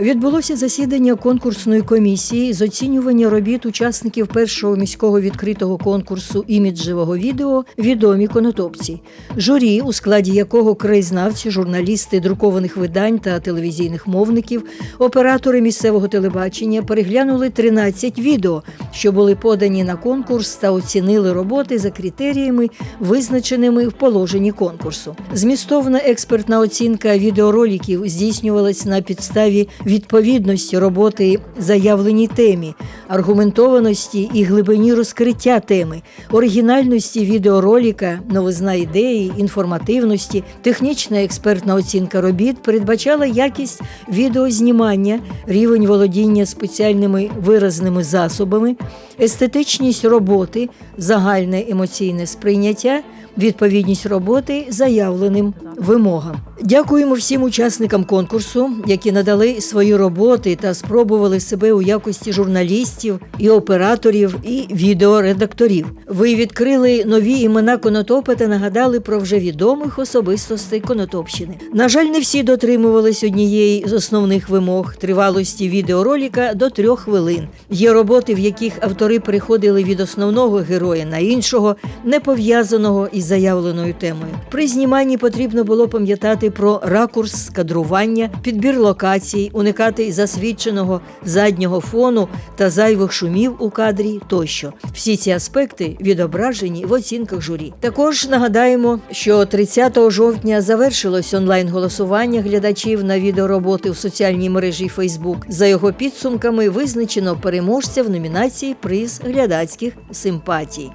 Відбулося засідання конкурсної комісії з оцінювання робіт учасників першого міського відкритого конкурсу іміджевого відео Відомі конотопці, журі, у складі якого краєзнавці, журналісти друкованих видань та телевізійних мовників, оператори місцевого телебачення переглянули 13 відео, що були подані на конкурс та оцінили роботи за критеріями, визначеними в положенні конкурсу. Змістовна експертна оцінка відеороликів здійснювалась на підставі відповідності роботи заявленій темі, аргументованості і глибині розкриття теми, оригінальності відеоролика, новизна ідеї, інформативності, технічна експертна оцінка робіт передбачала якість відеознімання, рівень володіння спеціальними виразними засобами, естетичність роботи, загальне емоційне сприйняття. Відповідність роботи заявленим вимогам. Дякуємо всім учасникам конкурсу, які надали свої роботи та спробували себе у якості журналістів і операторів, і відеоредакторів. Ви відкрили нові імена Конотопа та нагадали про вже відомих особистостей Конотопщини. На жаль, не всі дотримувались однієї з основних вимог тривалості відеороліка до трьох хвилин. Є роботи, в яких автори переходили від основного героя на іншого, не пов'язаного із заявленою темою. При зніманні потрібно було пам'ятати про ракурс кадрування, підбір локацій, уникати засвідченого заднього фону та зайвих шумів у кадрі тощо. Всі ці аспекти відображені в оцінках журі. Також нагадаємо, що 30 жовтня завершилось онлайн-голосування глядачів на відеороботи в соціальній мережі Facebook. За його підсумками визначено переможця в номінації Приз глядацьких симпатій.